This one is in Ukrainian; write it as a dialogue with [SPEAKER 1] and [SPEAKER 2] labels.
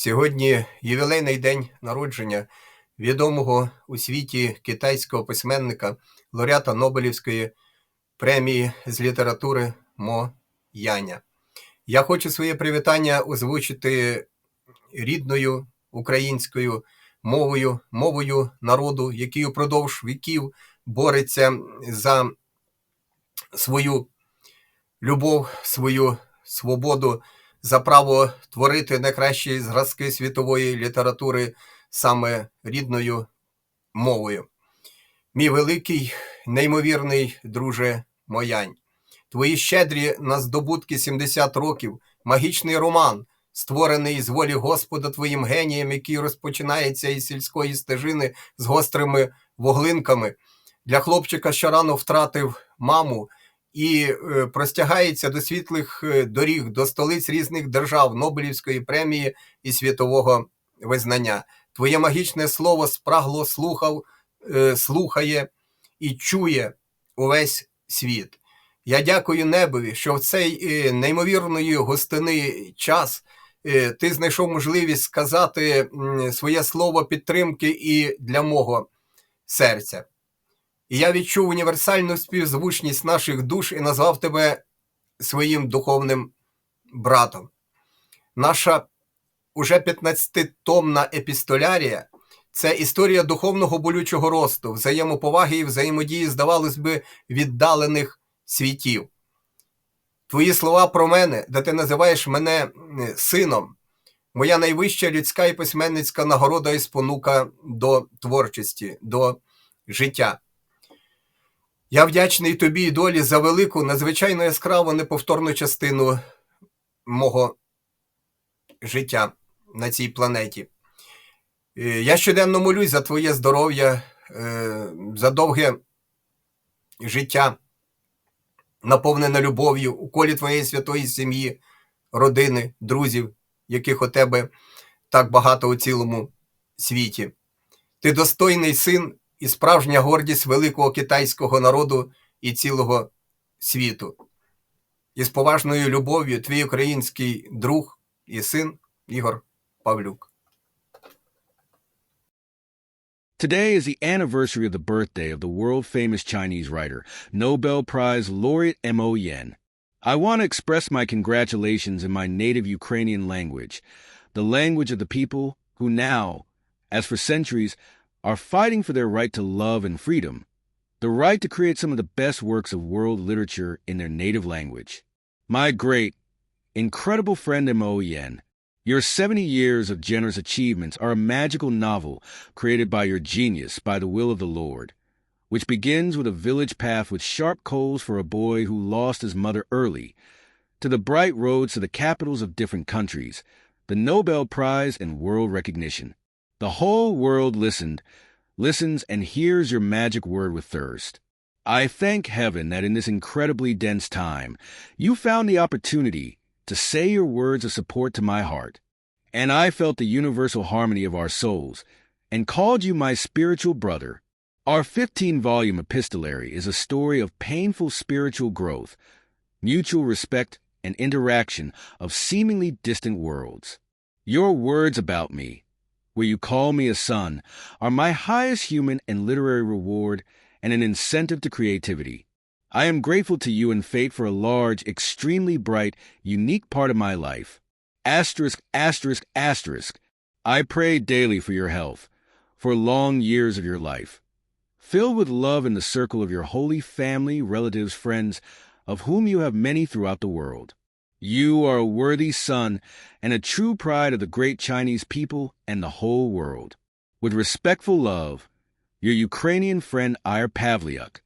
[SPEAKER 1] Сьогодні ювілейний день народження відомого у світі китайського письменника, лауреата Нобелівської премії з літератури Мо Яня. Я хочу своє привітання озвучити рідною українською мовою, мовою народу, який упродовж віків бореться за свою любов, свою свободу, за право творити найкращі зразки світової літератури саме рідною мовою. Мій великий, неймовірний друже Моянь, твої щедрі на здобутки 70 років, магічний роман, створений з волі Господа твоїм генієм, який розпочинається із сільської стежини з гострими вуглинками. Для хлопчика, що рано втратив маму і е, простягається до світлих е, доріг, до столиць різних держав, Нобелівської премії і світового визнання. Твоє магічне слово спрагло слухав, е, слухає і чує увесь світ. Я дякую небові, що в цей неймовірної гостини час ти знайшов можливість сказати своє слово підтримки і для мого серця. І я відчув універсальну співзвучність наших душ і назвав тебе своїм духовним братом. Наша уже 15-томна епістолярія це історія духовного болючого росту, взаємоповаги і взаємодії, здавалось би, віддалених світів. Твої слова про мене, де ти називаєш мене сином, моя найвища людська і письменницька нагорода і спонука до творчості, до життя. Я вдячний тобі і долі за велику, надзвичайно яскраву, неповторну частину мого життя на цій планеті. Е, Я щоденно молюсь за твоє здоров'я, е, за довге життя, наповнене любов'ю у колі твоєї святої сім'ї, родини, друзів, яких у тебе так багато у цілому світі. Ти достойний син і справжня гордість великого китайського народу і цілого світу. І з поважною любов'ю твій український друг і син Ігор Павлюк.
[SPEAKER 2] Today is the anniversary of the birthday of the world famous Chinese writer, Nobel Prize laureate Mo Yen. I want to express my congratulations in my native Ukrainian language, the language of the people who now, as for centuries, are fighting for their right to love and freedom, the right to create some of the best works of world literature in their native language. My great, incredible friend Mo Yen, your 70 years of generous achievements are a magical novel created by your genius by the will of the Lord, which begins with a village path with sharp coals for a boy who lost his mother early, to the bright roads to the capitals of different countries, the Nobel Prize and world recognition. The whole world listened, listens, and hears your magic word with thirst. I thank heaven that in this incredibly dense time, you found the opportunity to say your words of support to my heart. And I felt the universal harmony of our souls and called you my spiritual brother. Our 15 volume epistolary is a story of painful spiritual growth, mutual respect, and interaction of seemingly distant worlds. Your words about me, where you call me a son, are my highest human and literary reward and an incentive to creativity. I am grateful to you and fate for a large, extremely bright, unique part of my life. Asterisk, asterisk, asterisk. I pray daily for your health, for long years of your life. Filled with love in the circle of your holy family, relatives, friends, of whom you have many throughout the world. You are a worthy son and a true pride of the great Chinese people and the whole world. With respectful love, your Ukrainian friend Ire Pavliuk.